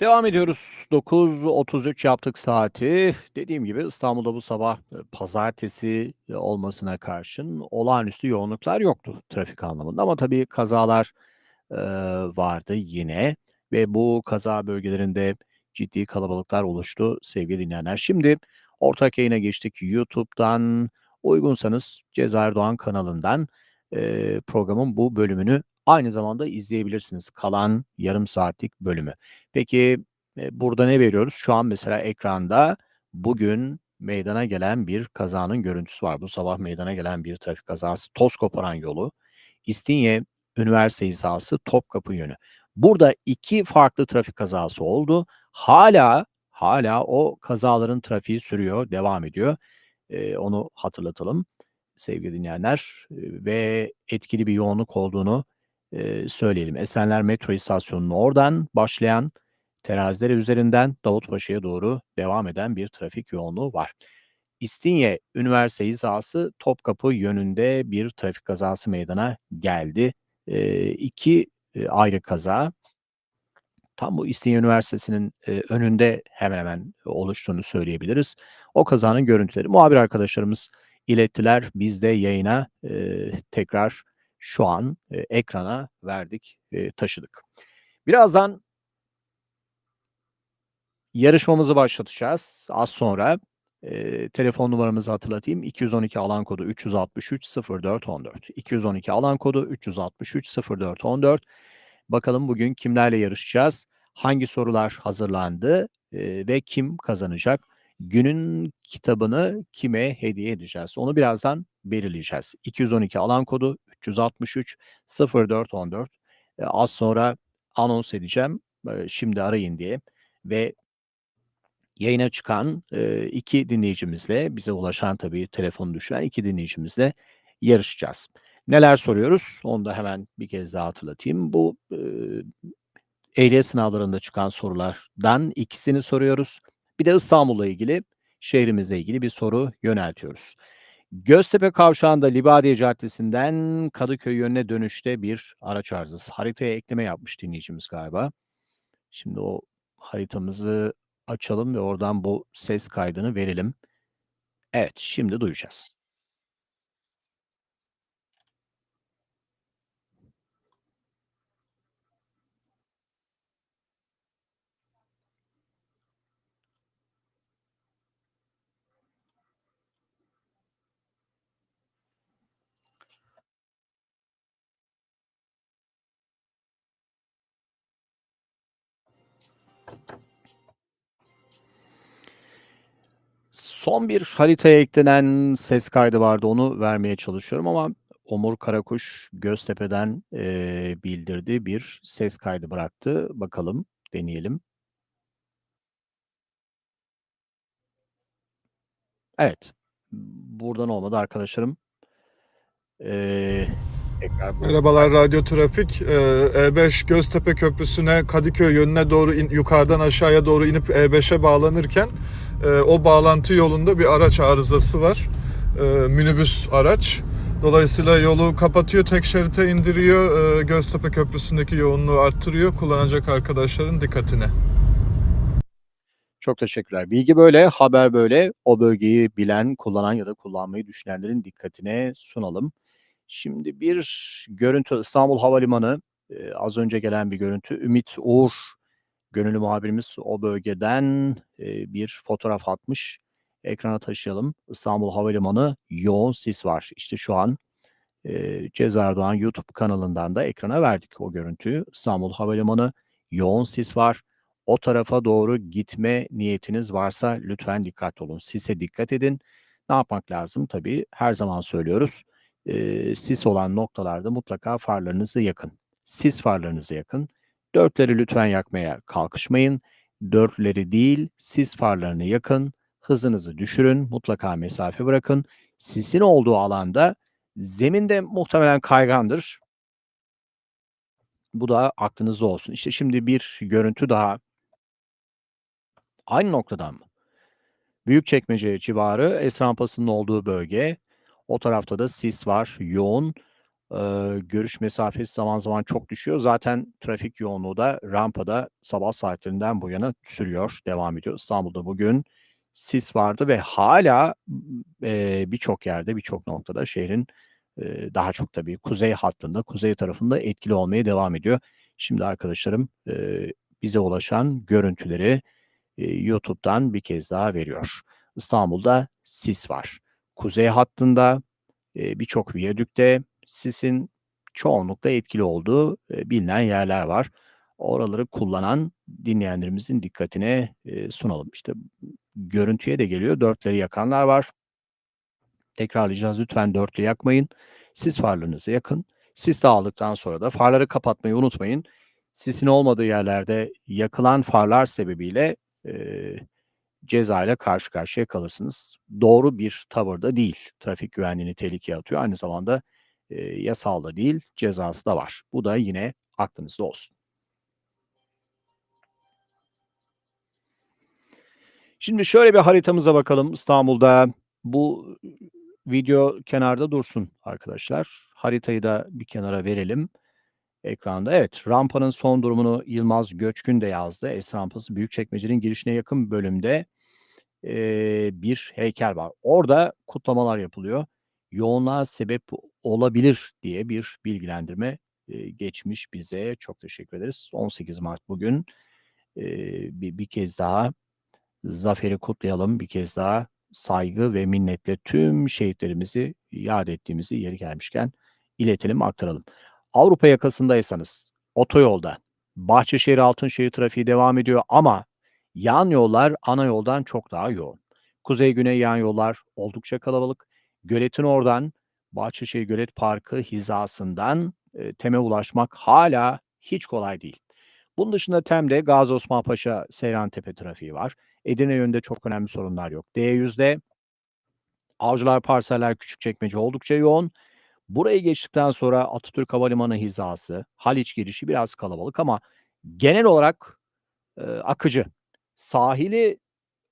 Devam ediyoruz. 9.33 yaptık saati. Dediğim gibi İstanbul'da bu sabah, eee, pazartesi, eee, olmasına karşın olağanüstü yoğunluklar yoktu trafik anlamında ama tabii kazalar, eee, vardı yine ve bu kaza bölgelerinde ciddi kalabalıklar oluştu sevgili dinleyenler. Şimdi ortak yayına geçtik. YouTube'dan, uygunsanız Cezayir Doğan kanalından, eee, programın bu bölümünü aynı zamanda izleyebilirsiniz. Kalan yarım saatlik bölümü. Peki, eee, burada ne veriyoruz? Şu an mesela ekranda bugün meydana gelen bir kazanın görüntüsü var. Bu sabah meydana gelen bir trafik kazası. Toz koparan yolu. İstinye Üniversite hizası Topkapı yönü. Burada 2 farklı trafik kazası oldu. Hâlâ, hâlâ o kazaların trafiği sürüyor, devam ediyor. Eee, onu hatırlatalım sevgili dinleyenler, eee, ve etkili bir yoğunluk olduğunu, eee, söyleyelim. Esenler Metro İstasyonu'nun oradan başlayan, Terazidere üzerinden Davutpaşa'ya doğru devam eden bir trafik yoğunluğu var. İstinye Üniversite hizası Topkapı yönünde bir trafik kazası meydana geldi. Eee, 2, eee, ayrı kaza. Tam bu İstinye Üniversitesi'nin, eee, önünde hemen hemen oluştuğunu söyleyebiliriz. O kazanın görüntüleri muhabir arkadaşlarımız ilettiler. Biz de yayına, eee, tekrar şu an, eee, ekrana verdik, eee, taşıdık. Birazdan yarışmamızı başlatacağız az sonra. Eee, telefon numaramızı hatırlatayım. 212 alan kodu 363 04 14. 212 alan kodu 363 04 14. Bakalım bugün kimlerle yarışacağız? Hangi sorular hazırlandı, eee, ve kim kazanacak? Günün kitabını kime hediye edeceğiz? Onu birazdan belirleyeceğiz. 212 alan kodu 363 04 14. Eee, az sonra anons edeceğim, eee, şimdi arayın diye ve yayına çıkan, eee, 2 dinleyicimizle, bize ulaşan tabii telefonu düşüren 2 dinleyicimizle yarışacağız. Neler soruyoruz? Onu da hemen bir kez daha hatırlatayım. Bu, ehliyet sınavlarında çıkan sorulardan ikisini soruyoruz. Bir de İstanbul'la ilgili, şehrimizle ilgili bir soru yöneltiyoruz. Göztepe kavşağında Libadiye Caddesi'nden Kadıköy yönüne dönüşte bir araç arızası. Haritaya ekleme yapmış dinleyicimiz galiba. Şimdi o haritamızı açalım ve oradan bu ses kaydını verelim. Evet, şimdi duyacağız. Son bir haritaya eklenen ses kaydı vardı. Onu vermeye çalışıyorum ama Omur Karakuş Göztepe'den, eee, bildirdi. Bir ses kaydı bıraktı. Bakalım, deneyelim. Evet, buradan olmadı arkadaşlarım. Bu Merhabalar Radyo Trafik. Ee, E5 Göztepe Köprüsü'ne Kadıköy yönüne doğru in- yukarıdan aşağıya doğru inip E5'e bağlanırken e, o bağlantı yolunda bir araç arızası var. E, minibüs araç. Dolayısıyla yolu kapatıyor, tek şerite indiriyor. E, Göztepe Köprüsü'ndeki yoğunluğu arttırıyor. Kullanacak arkadaşların dikkatine. Çok teşekkürler. Bilgi böyle, haber böyle. O bölgeyi bilen, kullanan ya da kullanmayı düşünenlerin dikkatine sunalım. Şimdi bir görüntü İstanbul Havalimanı, eee, az önce gelen bir görüntü. Ümit Uğur, gönüllü muhabirimiz o bölgeden, eee, bir fotoğraf atmış. Ekrana taşıyalım. İstanbul Havalimanı yoğun sis var. İşte şu an, eee, Cezayir Doğan YouTube kanalından da ekrana verdik o görüntüyü. İstanbul Havalimanı yoğun sis var. O tarafa doğru gitme niyetiniz varsa lütfen dikkatli olun. Sise dikkat edin. Ne yapmak lazım? Tabii her zaman söylüyoruz. Eee, sis olan noktalarda mutlaka farlarınızı yakın. Sis farlarınızı yakın. Dörtleri lütfen yakmaya kalkışmayın. Dörtleri değil, sis farlarını yakın. Hızınızı düşürün. Mutlaka mesafe bırakın. Sisin olduğu alanda zemin de muhtemelen kaygandır. Bu da aklınızda olsun. İşte şimdi bir görüntü daha. Aynı noktadan mı? Büyükçekmece civarı, es rampasının olduğu bölge. O tarafta da sis var, yoğun. Eee, görüş mesafesi zaman zaman çok düşüyor. Zaten trafik yoğunluğu da rampada sabah saatlerinden bu yana sürüyor, devam ediyor. İstanbul'da bugün sis vardı ve hâlâ, eee, birçok yerde, birçok noktada şehrin, eee, daha çok tabii kuzey hattında, kuzey tarafında etkili olmaya devam ediyor. Şimdi arkadaşlarım, eee, bize ulaşan görüntüleri, eee, YouTube'dan bir kez daha veriyor. İstanbul'da sis var. Kuzey hattında, eee, birçok viyadükte sisin çoğunlukla etkili olduğu, bilinen yerler var. Oraları kullanan dinleyenlerimizin dikkatine, sunalım. İşte, görüntüye de geliyor, dörtleri yakanlar var. Tekrarlayacağız, lütfen dörtlü yakmayın. Sis farlarınızı yakın. Sis dağıldıktan sonra da farları kapatmayı unutmayın. Sisin olmadığı yerlerde yakılan farlar sebebiyle, eee, cezayla karşı karşıya kalırsınız. Doğru bir tavır da değil. Trafik güvenliğini tehlikeye atıyor. Aynı zamanda, eee, yasal da değil, cezası da var. Bu da yine aklınızda olsun. Şimdi şöyle bir haritamıza bakalım İstanbul'da. Bu video kenarda dursun arkadaşlar. Haritayı da bir kenara verelim ekranda. Evet, rampanın son durumunu Yılmaz Göçkün de yazdı. Es rampası Büyükçekmece'nin girişine yakın bölümde, eee, bir heykel var. Orada kutlamalar yapılıyor. Yoğunluğa sebep olabilir diye bir bilgilendirme, eee, geçmiş bize. Çok teşekkür ederiz. 18 Mart bugün. Eee, bir bir kez daha zaferi kutlayalım. Bir kez daha saygı ve minnetle tüm şehitlerimizi yad ettiğimizi yeri gelmişken iletelim, aktaralım. Avrupa yakasındaysanız otoyolda Bahçeşehir-Altınşehir trafiği devam ediyor ama yan yollar ana yoldan çok daha yoğun. Kuzey-güney yan yollar oldukça kalabalık. Gölet'in oradan Bahçeşehir Gölet Parkı hizasından, eee, TEM'e ulaşmak hâlâ hiç kolay değil. Bunun dışında TEM'de Gazi Osman Paşa Seyrantepe trafiği var. Edirne yönünde çok önemli sorunlar yok. D100'de Avcılar Parseller Küçükçekmece oldukça yoğun. Burayı geçtikten sonra Atatürk Havalimanı hizası, Haliç girişi biraz kalabalık ama genel olarak, eee, akıcı. Sahili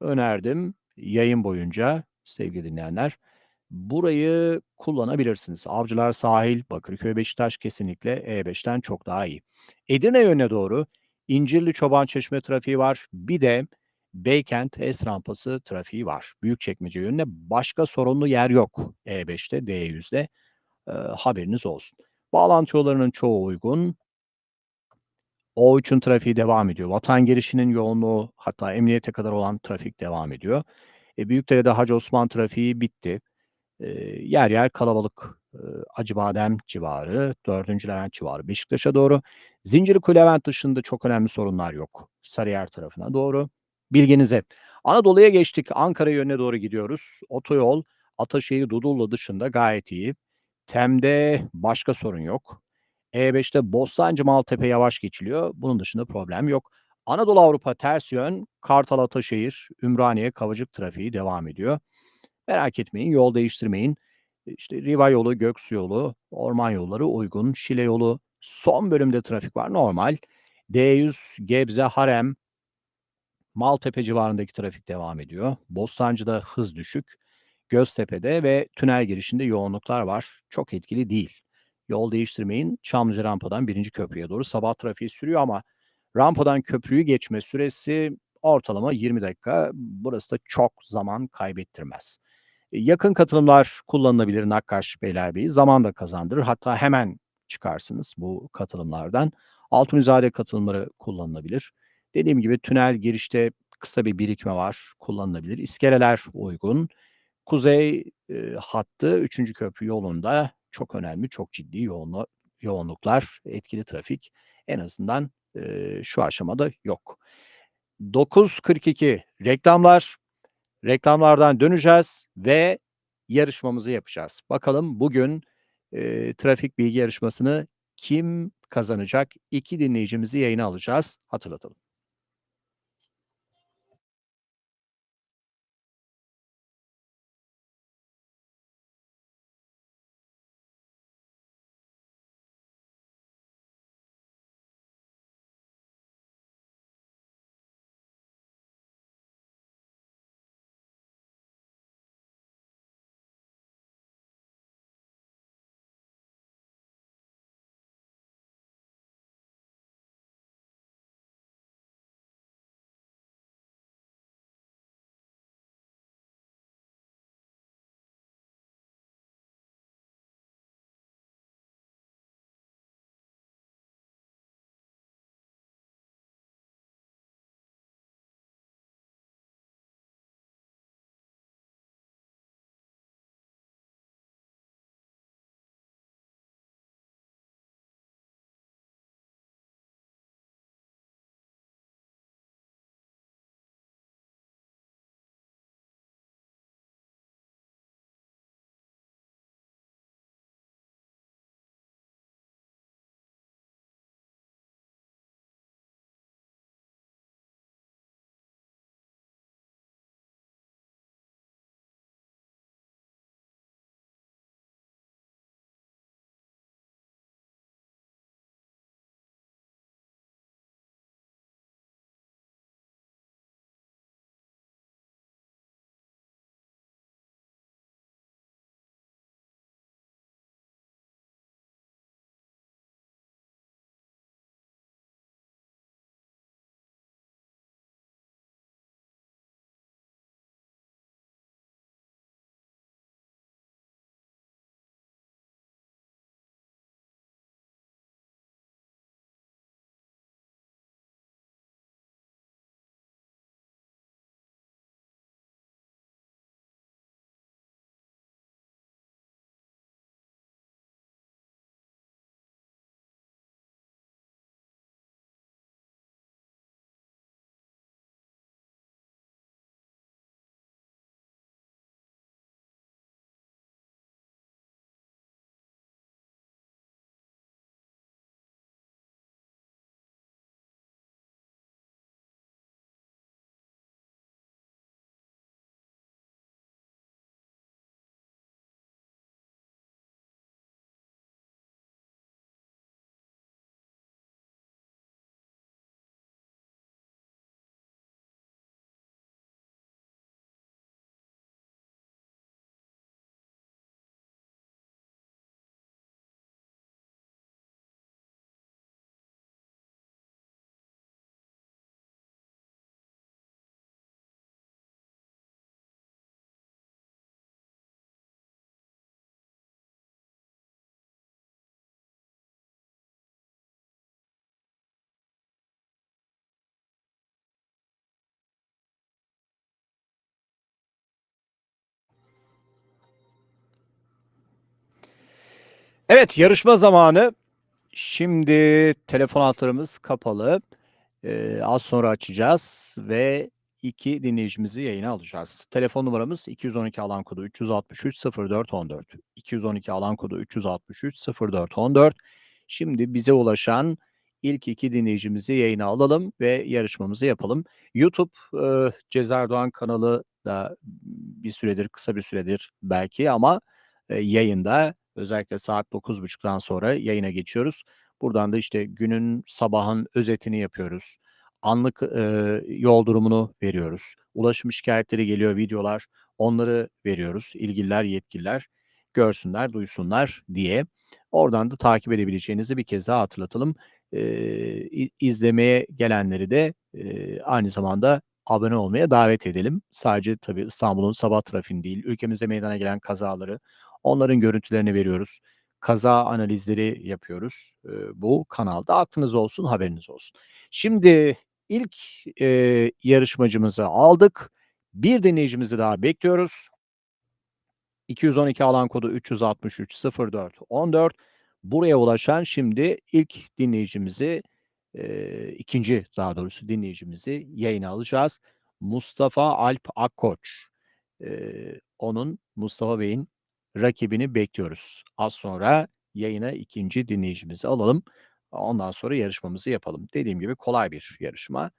önerdim yayın boyunca sevgili dinleyenler. Burayı kullanabilirsiniz. Avcılar Sahil, Bakırköy, Beşiktaş kesinlikle E5'ten çok daha iyi. Edirne yönüne doğru İncirli Çobançeşme trafiği var. Bir de Beykent Es rampası trafiği var. Büyükçekmece yönüne başka sorunlu yer yok E5'te, D100'de. Eee, haberiniz olsun. Bağlantı yollarının çoğu uygun. O3'ün trafiği devam ediyor. Vatan girişinin yoğunluğu hatta emniyete kadar olan trafik devam ediyor. E, Büyükdere'de Hacı Osman trafiği bitti. Yer yer kalabalık. Acıbadem civarı, 4. Levent civarı Beşiktaş'a doğru. Zincirlikuyu Levent dışında çok önemli sorunlar yok. Sarıyer tarafına doğru. Bilginize. Anadolu'ya geçtik. Ankara yönüne doğru gidiyoruz. Otoyol Ataşehir Dudullu dışında gayet iyi. TEM'de başka sorun yok. E5'te Bostancı Maltepe yavaş geçiliyor. Bunun dışında problem yok. Anadolu Avrupa ters yön Kartal Ataşehir, Ümraniye Kavacık trafiği devam ediyor. Merak etmeyin, yol değiştirmeyin. İşte Riva yolu, Göksu yolu, orman yolları uygun. Şile yolu son bölümde trafik var normal. D100 Gebze Harem Maltepe civarındaki trafik devam ediyor. Bostancı'da hız düşük. Göztepe'de ve tünel girişinde yoğunluklar var. Çok etkili değil. Yol değiştirmeyin. Çamlıca rampadan 1. köprüye doğru sabah trafiği sürüyor ama rampadan köprüyü geçme süresi ortalama 20 dakika. Burası da çok zaman kaybettirmez. E, yakın katılımlar kullanılabilir Nakkaş Beylerbeyi. Zaman da kazandırır. Hatta hemen çıkarsınız bu katılımlardan. Altunizade katılımları kullanılabilir. Dediğim gibi tünel girişte kısa bir birikme var, kullanılabilir. İskeleler uygun. Kuzey, eee, hattı 3. köprü yolunda çok önemli, çok ciddi yoğunlu yoğunluklar, etkili trafik en azından, eee, şu aşamada yok. 9.42 reklamlar. Reklamlardan döneceğiz ve yarışmamızı yapacağız. Bakalım bugün, eee, trafik bilgi yarışmasını kim kazanacak? 2 dinleyicimizi yayına alacağız. Hatırlatalım. Evet, yarışma zamanı. Şimdi telefon hatlarımız kapalı. Eee, az sonra açacağız ve 2 dinleyicimizi yayına alacağız. Telefon numaramız 212 alan kodu 363 0414. 212 alan kodu 363 0414. Şimdi bize ulaşan ilk 2 dinleyicimizi yayına alalım ve yarışmamızı yapalım. YouTube, eee, Ceza Erdoğan kanalı da bir süredir, kısa bir süredir belki ama, eee, yayında. Özellikle saat 9.30'dan sonra yayına geçiyoruz. Buradan da işte günün, sabahın özetini yapıyoruz. Anlık, eee, yol durumunu veriyoruz. Ulaşım şikâyetleri geliyor, videolar, onları veriyoruz. İlgililer, yetkililer görsünler, duysunlar diye. Oradan da takip edebileceğinizi bir kez daha hatırlatalım. İ izlemeye gelenleri de, eee, aynı zamanda abone olmaya davet edelim. Sadece tabii İstanbul'un sabah trafiğini değil, ülkemizde meydana gelen kazaları, onların görüntülerini veriyoruz. Kaza analizleri yapıyoruz, eee, bu kanalda. Aklınızda olsun, haberiniz olsun. Şimdi ilk, eee, yarışmacımızı aldık. Bir dinleyicimizi daha bekliyoruz. 212 alan kodu 363 0414. Buraya ulaşan şimdi ilk dinleyicimizi, eee, 2'nci daha doğrusu dinleyicimizi yayına alacağız. Mustafa Alp Akkoç. Eee, onun, Mustafa Bey'in rakibini bekliyoruz. Az sonra yayına 2'nci dinleyicimizi alalım. Ondan sonra yarışmamızı yapalım. Dediğim gibi kolay bir yarışma.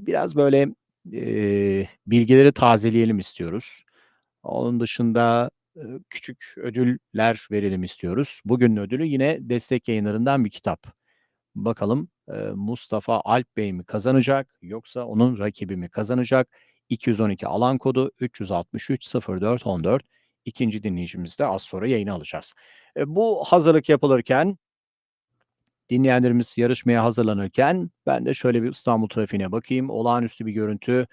Biraz böyle, bilgileri tazeleyelim istiyoruz. Onun dışında, küçük ödüller verelim istiyoruz. Bugünün ödülü yine destek yayınlarından bir kitap. Bakalım, Mustafa Alp Bey mi kazanacak yoksa onun rakibi mi kazanacak? 212 alan kodu 363 0414. 2'nci dinleyicimizi de az sonra yayına alacağız. Eee, bu hazırlık yapılırken dinleyenlerimiz yarışmaya hazırlanırken ben de şöyle bir İstanbul trafiğine bakayım. Olağanüstü bir görüntü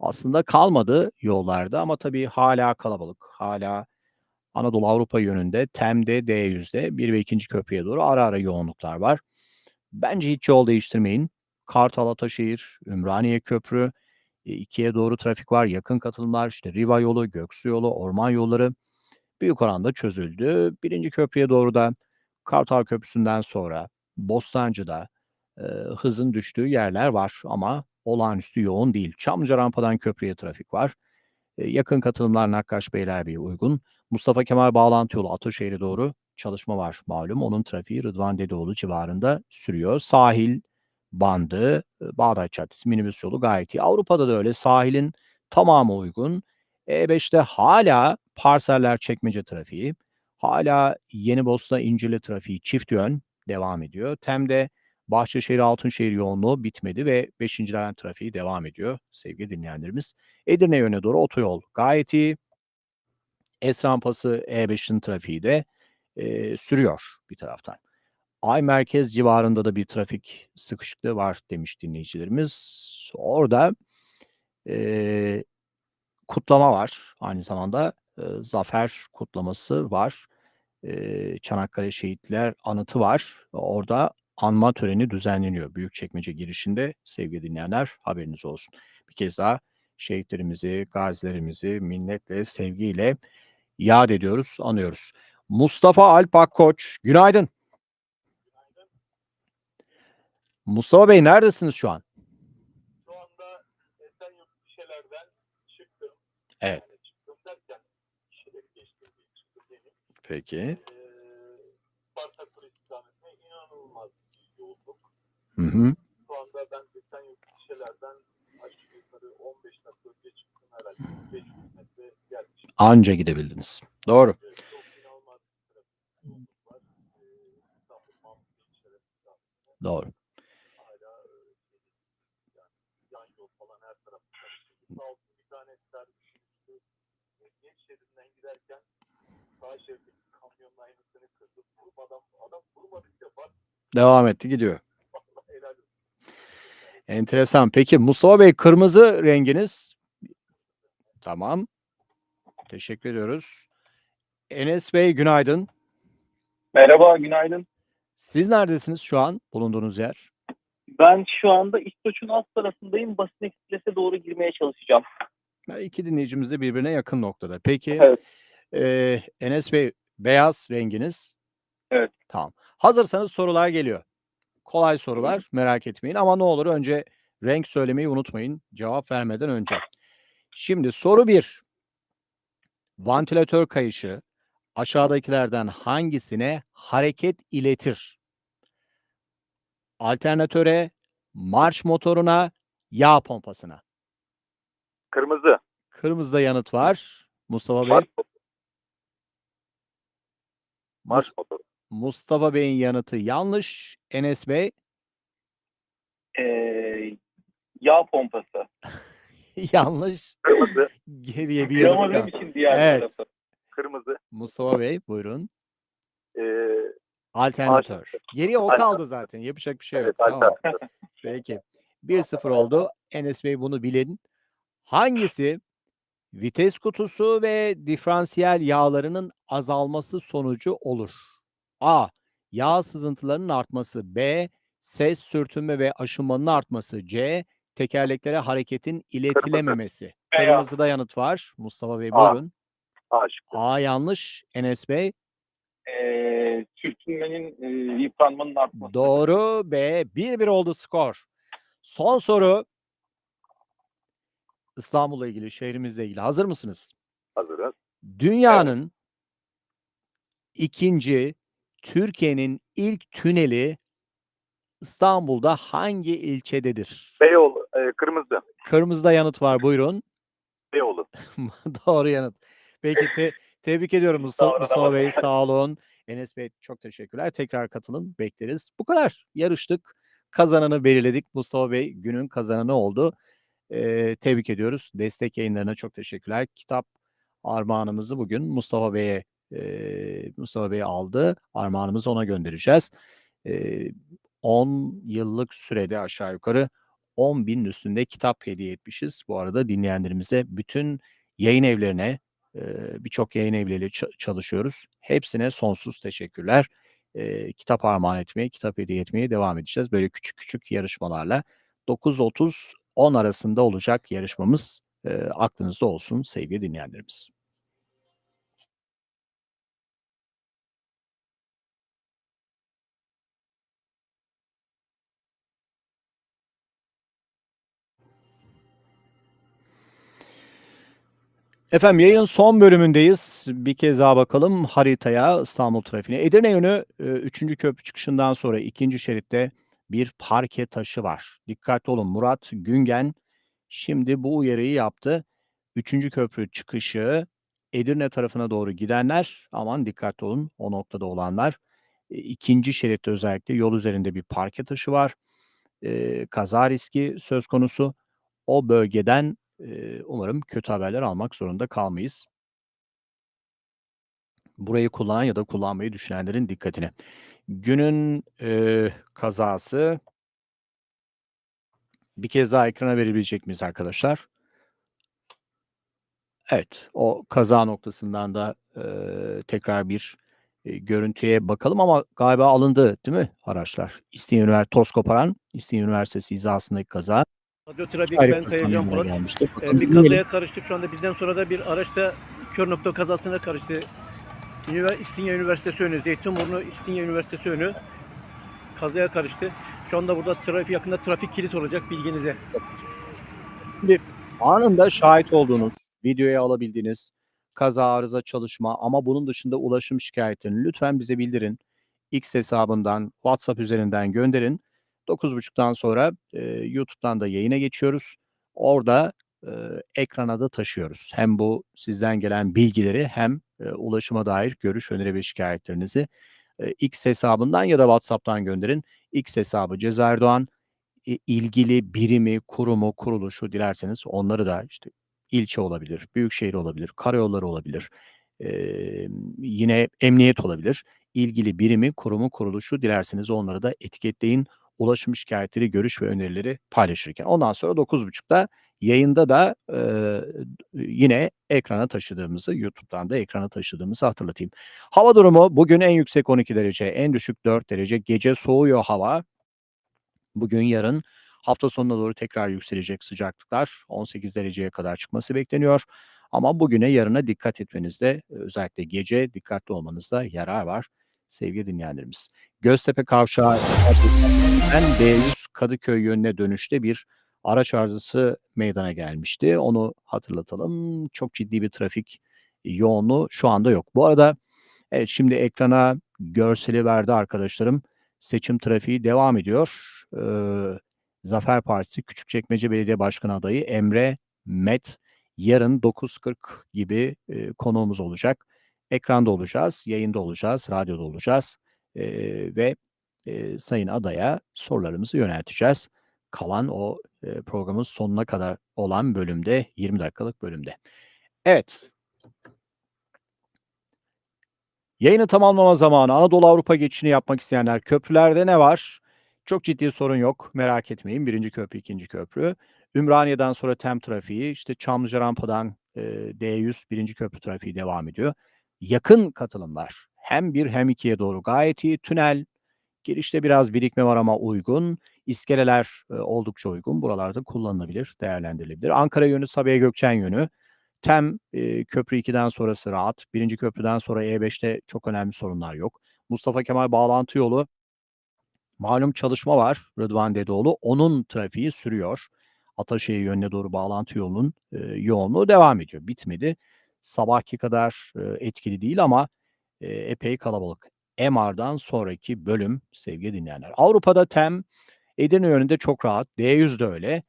aslında kalmadı yollarda ama tabii hâlâ kalabalık. Hâlâ Anadolu Avrupa yönünde TEM'de, D100'de 1 ve 2'nci köprüye doğru ara ara yoğunluklar var. Bence hiç yol değiştirmeyin. Kartal Ataşehir, Ümraniye Köprü, eee, 2'ye doğru trafik var. Yakın katılımlar, işte Riva yolu, Göksu yolu, orman yolları büyük oranda çözüldü. 1'inci köprüye doğru da Kartal Köprüsü'nden sonra Bostancı'da, eee, hızın düştüğü yerler var ama olağanüstü yoğun değil. Çamlıca rampadan köprüye trafik var. Eee, yakın katılımlar Nakkaş-Beylerbeyi'ye uygun. Mustafa Kemal bağlantı yolu Ataşehir'e doğru çalışma var malum. Onun trafiği Rıdvan Dedeoğlu civarında sürüyor. Sahil bandı, Bağdat Caddesi, minibüs yolu gayet iyi. Avrupa'da da öyle. Sahilin tamamı uygun. E5'te hâlâ parseller çekmece trafiği, hâlâ Yenibosna İncirli trafiği çift yön devam ediyor. TEM'de Bahçeşehir Altınşehir yoğunluğu bitmedi ve 5. Levent trafiği devam ediyor sevgili dinleyenlerimiz. Edirne yönüne doğru otoyol gayet iyi. Es rampası E5'in trafiği de, eee, sürüyor bir taraftan. Ay Merkez civarında da bir trafik sıkışıklığı var demiş dinleyicilerimiz. Orada, eee, kutlama var. Aynı zamanda, eee, zafer kutlaması var. Eee, Çanakkale Şehitler Anıtı var. Orada anma töreni düzenleniyor Büyükçekmece girişinde sevgili dinleyenler, haberiniz olsun. Bir kez daha şehitlerimizi, gazilerimizi minnetle, sevgiyle yad ediyoruz, anıyoruz. Mustafa Alp Akkoç, günaydın. Mustafa Bey neredesiniz şu an? Şu anda Esenyurt gişelerden çıktım. Evet. Yani çıktım derken gişeleri geçtim diye çıktım benim. Peki. Eee Spartakur istikametine inanılmaz bir yoğunluk. Hı hı. Şu anda ben Esenyurt gişelerden aşağı yukarı 15 dakika önce çıktım herhalde. 500 metre gelmişim. Anca gidebildiniz. Doğru. Evet, çok inanılmaz bir trafik yoğunluk var. Eee İstanbul Mahmut gişeler istikametine Doğru. hala eee, yani yol falan her taraf karışık. Sağ olsun bir tane servis düştü. E, Geç şeridinden giderken sağ şeritteki kamyonun aynısını kırdı. Vurmadan adam vurmadı bir defa. Devam etti, gidiyor. Enteresan. Peki Mustafa Bey kırmızı renginiz. Tamam. Teşekkür ediyoruz. Enes Bey günaydın. Merhaba, günaydın. Siz neredesiniz şu an bulunduğunuz yer? Ben şu anda İstoç'un alt tarafındayım. Basın Ekspres'e doğru girmeye çalışacağım. İki dinleyicimiz de birbirine yakın noktada. Peki Evet. eee, Enes Bey beyaz renginiz. Evet. Tamam. Hazırsanız sorular geliyor. Kolay sorular merak etmeyin ama ne olur önce renk söylemeyi unutmayın cevap vermeden önce. Şimdi soru 1. Vantilatör kayışı aşağıdakilerden hangisine hareket iletir? Alternatöre, marş motoruna, yağ pompasına. Kırmızı. Kırmızıda yanıt var. Mustafa Bey. Marş, Mus- marş motoru. Mustafa Bey'in yanıtı yanlış. Enes Bey Ee, yağ pompası. yanlış. Kırmızı. Geriye bir yanıt kaldı. için diğer Evet. tarafı. Kırmızı. Mustafa Bey buyurun. Ee, Alternatör. Geriye o Alternatör. kaldı zaten. Yapacak bir şey yok. evet, Tamam. alternatif. Peki. 1-0 oldu. Enes Bey bunu bilin. Hangisi vites kutusu ve diferansiyel yağlarının azalması sonucu olur? A. Yağ sızıntılarının artması. B. Ses, sürtünme ve aşınmanın artması. C. Tekerleklere hareketin iletilememesi. Kırmızıda yanıt var. Mustafa Bey buyurun. A. A yanlış. Enes Bey Ee, sürtünmenin e, yıpranmanın artması. Doğru B. 1-1 oldu skor. Son soru. İstanbul'la ilgili, şehrimizle ilgili. Hazır mısınız? Hazırız. Dünyanın ikinci, Türkiye'nin ilk tüneli İstanbul'da hangi ilçededir? Beyoğlu. E, kırmızı. Kırmızıda yanıt var. Buyurun. Beyoğlu. Doğru yanıt. Peki te- tebrik ediyorum Mustafa, Mustafa. Bey. Sağ olun. Enes Bey çok teşekkürler. Tekrar katılın. Bekleriz. Bu kadar. Yarıştık. Kazananı belirledik. Mustafa Bey günün kazananı oldu. Ee, tebrik ediyoruz. Destek yayınlarına çok teşekkürler. Kitap armağanımızı bugün Mustafa Bey'e e, Mustafa Bey aldı. Armağanımızı ona göndereceğiz. Ee, 10 yıllık sürede aşağı yukarı 10 binin üstünde kitap hediye etmişiz. Bu arada dinleyenlerimize bütün yayın evlerine e, birçok yayın evleriyle ça- çalışıyoruz. Hepsine sonsuz teşekkürler. E, kitap armağan etmeye, kitap hediye etmeye devam edeceğiz. Böyle küçük küçük yarışmalarla 9.30-10 arasında olacak yarışmamız e, aklınızda olsun sevgili dinleyenlerimiz. Efendim yayının son bölümündeyiz. Bir kez daha bakalım haritaya İstanbul trafiğine. Edirne yönü 3. köprü çıkışından sonra 2. şeritte bir parke taşı var. Dikkatli olun Murat Güngen şimdi bu uyarıyı yaptı. 3. köprü çıkışı Edirne tarafına doğru gidenler aman dikkatli olun o noktada olanlar. E, İkinci şeritte özellikle yol üzerinde bir parke taşı var. E, kaza riski söz konusu. O bölgeden umarım kötü haberler almak zorunda kalmayız. Burayı kullanan ya da kullanmayı düşünenlerin dikkatine. Günün e, kazası bir kez daha ekrana verebilecek miyiz arkadaşlar? Evet, o kaza noktasından da e, tekrar bir e, görüntüye bakalım ama galiba alındı değil mi araçlar? İstinye Üniversitesi, toz koparan İstinye Üniversitesi hizasındaki kaza. Radyo Trafik Ayrı ben kamyonla Polat. Ee, bir kazaya karıştık şu anda bizden sonra da bir araçta kör nokta kazasına karıştı. Ünivers İstinye Üniversitesi önü, Zeytinburnu İstinye Üniversitesi önü kazaya karıştı. Şu anda burada trafik yakında trafik kilit olacak bilginize. Şimdi anında şahit olduğunuz, videoya alabildiğiniz kaza arıza çalışma ama bunun dışında ulaşım şikayetlerini lütfen bize bildirin. X hesabından, WhatsApp üzerinden gönderin. 9.30'dan sonra e, YouTube'dan da yayına geçiyoruz. Orada e, ekrana da taşıyoruz. Hem bu sizden gelen bilgileri hem e, ulaşıma dair görüş, öneri ve şikayetlerinizi e, X hesabından ya da WhatsApp'tan gönderin. X hesabı Cezayir Doğan, i- ilgili birimi, kurumu, kuruluşu dilerseniz onları da işte ilçe olabilir, büyükşehir olabilir, karayolları olabilir, eee, yine emniyet olabilir. İlgili birimi, kurumu, kuruluşu dilerseniz onları da etiketleyin. Ulaşım şikayetleri, görüş ve önerileri paylaşırken. Ondan sonra 9.30'da yayında da eee, yine ekrana taşıdığımızı, YouTube'dan da ekrana taşıdığımızı hatırlatayım. Hava durumu bugün en yüksek 12 derece, en düşük 4 derece. Gece soğuyor hava. Bugün yarın hafta sonuna doğru tekrar yükselecek sıcaklıklar 18 dereceye kadar çıkması bekleniyor. Ama bugüne yarına dikkat etmenizde özellikle gece dikkatli olmanızda yarar var sevgili dinleyenlerimiz. Göztepe Kavşağı D100 Kadıköy yönüne dönüşte bir araç arızası meydana gelmişti. Onu hatırlatalım. Çok ciddi bir trafik yoğunluğu şu anda yok. Bu arada evet şimdi ekrana görseli verdi arkadaşlarım. Seçim trafiği devam ediyor. Ee, Zafer Partisi Küçükçekmece Belediye Başkanı adayı Emre Met yarın 9.40 gibi e, konuğumuz olacak. Ekranda olacağız, yayında olacağız, radyoda olacağız e, ve e, Sayın adaya sorularımızı yönelteceğiz. Kalan o e, programın sonuna kadar olan bölümde, 20 dakikalık bölümde. Evet. Yayını tamamlama zamanı. Anadolu Avrupa geçişini yapmak isteyenler köprülerde ne var? Çok ciddi sorun yok. Merak etmeyin. Birinci köprü, ikinci köprü. Ümraniye'den sonra tem trafiği, işte Çamlıca rampadan e, D100 birinci köprü trafiği devam ediyor. Yakın katılımlar. Hem bir hem ikiye doğru gayet iyi. Tünel, girişte biraz birikme var ama uygun. İskeleler e, oldukça uygun. Buralarda kullanılabilir, değerlendirilebilir. Ankara yönü, Sabiha Gökçen yönü. Tem e, köprü 2'den sonrası rahat. Birinci köprüden sonra E5'te çok önemli sorunlar yok. Mustafa Kemal bağlantı yolu malum çalışma var Rıdvan Dedeoğlu. Onun trafiği sürüyor. Ataşehir yönüne doğru bağlantı yolunun e, yoğunluğu devam ediyor. Bitmedi. Sabahki kadar e, etkili değil ama e, epey kalabalık. MR'dan sonraki bölüm sevgili dinleyenler. Avrupa'da TEM Edirne yönünde çok rahat. D100 de öyle.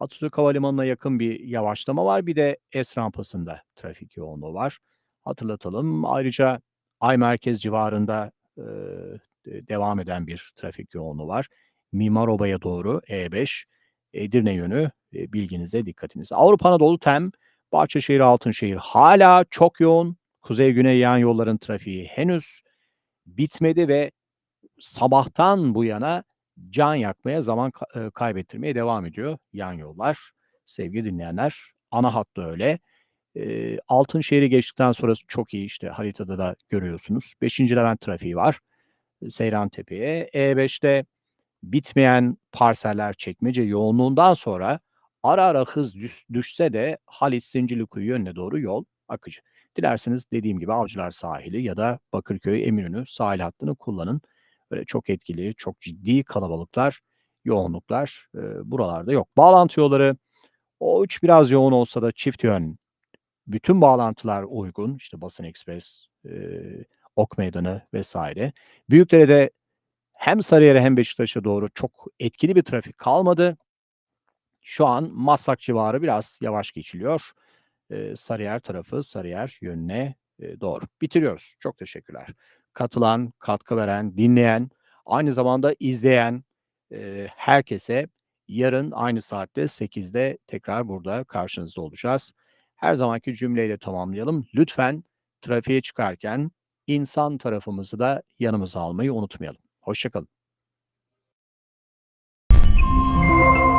Atatürk Havalimanı'na yakın bir yavaşlama var. Bir de S rampasında trafik yoğunluğu var. Hatırlatalım. Ayrıca Ay Merkez civarında e, devam eden bir trafik yoğunluğu var. Mimaroba'ya doğru E5 Edirne yönü e, bilginize dikkatinize. Avrupa Anadolu TEM Bahçeşehir Altınşehir hala çok yoğun. Kuzey güney yan yolların trafiği henüz bitmedi ve sabahtan bu yana can yakmaya, zaman e, kaybettirmeye devam ediyor yan yollar. Sevgili dinleyenler, ana hattı öyle. E, Altınşehir'i geçtikten sonrası çok iyi işte haritada da görüyorsunuz. 5. Levent trafiği var. Seyran Tepe'ye. E5'te bitmeyen parseller çekmece yoğunluğundan sonra ara ara hız düş- düşse de Halit Zincirlikuyu yönüne doğru yol akıcı. Dilerseniz dediğim gibi Avcılar sahili ya da Bakırköy Eminönü sahil hattını kullanın. Böyle çok etkili, çok ciddi kalabalıklar, yoğunluklar e, buralarda yok. Bağlantı yolları o üç biraz yoğun olsa da çift yön bütün bağlantılar uygun. İşte Basın Ekspres, e, Ok Meydanı vesaire. Büyükdere'de hem Sarıyer'e hem Beşiktaş'a doğru çok etkili bir trafik kalmadı. Şu an Maslak civarı biraz yavaş geçiliyor. Sarıyer tarafı Sarıyer yönüne doğru. Bitiriyoruz. Çok teşekkürler. Katılan, katkı veren, dinleyen, aynı zamanda izleyen herkese yarın aynı saatte 8'de tekrar burada karşınızda olacağız. Her zamanki cümleyle tamamlayalım. Lütfen trafiğe çıkarken insan tarafımızı da yanımıza almayı unutmayalım. Hoşçakalın.